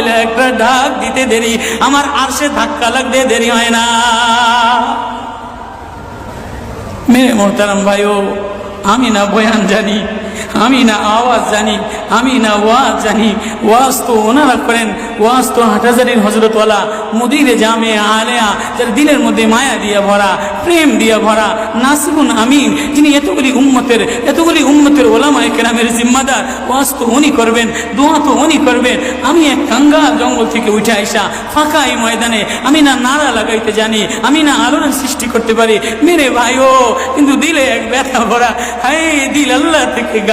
বলে একটা ডাক দিতে দেরি। আমার আর সে ধাক্কা লাগতে দেরি হয় না। মেয়ে মোহতারাম ভাইও, আমি না বয়ান জানি। আমি না আওয়াজ জানি, আমি না ওয়াজ জানি। ওয়াজ তো ওনারা করেন, ওয়াজ তো হাটাজারির হজরতওয়ালা মুদিরে জামে আলেয়া, যার দিলের মধ্যে মায়া দিয়া ভরা, প্রেম দিয়া ভরা নাসিবুন আমিন, যিনি এতগুলি উম্মতের এতগুলি উম্মতের ওলামায় কেরামের জিম্মাদার, ওয়াজ তো উনি করবেন, দোয়া তো উনি করবেন। আমি এক কাঙ্গাল জঙ্গল থেকে উঠে আইসা, ফাঁকা এই ময়দানে, আমি না নাড়া লাগাইতে জানি, আমি না আলোড়ন সৃষ্টি করতে পারি। মেরে ভাইও কিন্তু দিলে এক ব্যথা ভরা। হাই দিল আল্লাহ থেকে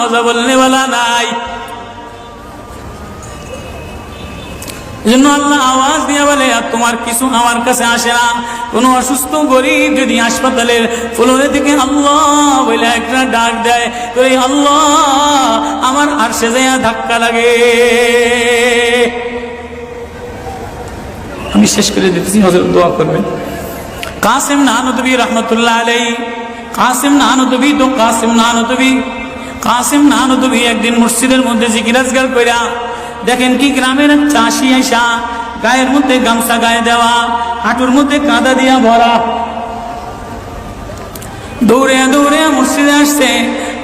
মজা বললে বলা নাই। জন্য আল্লাহ আওয়াজ দিয়ে বলে, আর তোমার কিছু আমার কাছে আসে না। কোনো অসুস্থ গরিব যদি হাসপাতালের থেকে আল্লাহ বলে একটা ডাক দেয় তো এই আল্লাহ, আমার আর সে ধাক্কা লাগে। আমি শেষ করে দিতেছি, হজরত দোয়া করবেন। কাসিম নানদবী রহমতুল্লাহ আলাই কাসিম নানদবী তো কাসিম নানদবী কাসিম নানদবী একদিন মসজিদের মধ্যে জিকিরাজগার কইরা, দেখেন কি গ্রামের চাষি আইসা, গায়ের মধ্যে গামছা গায়ে দেওয়া, হাঁটুর মধ্যে কাদা দিয়া ভরা। দৌড়ে দৌড়ে মসজিদে আসছে,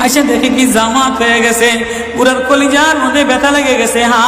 আইসা দেখে কি জামাত হয়ে গেছে পুরার কলিজার মধ্যে ব্যথা লেগে গেছে, হা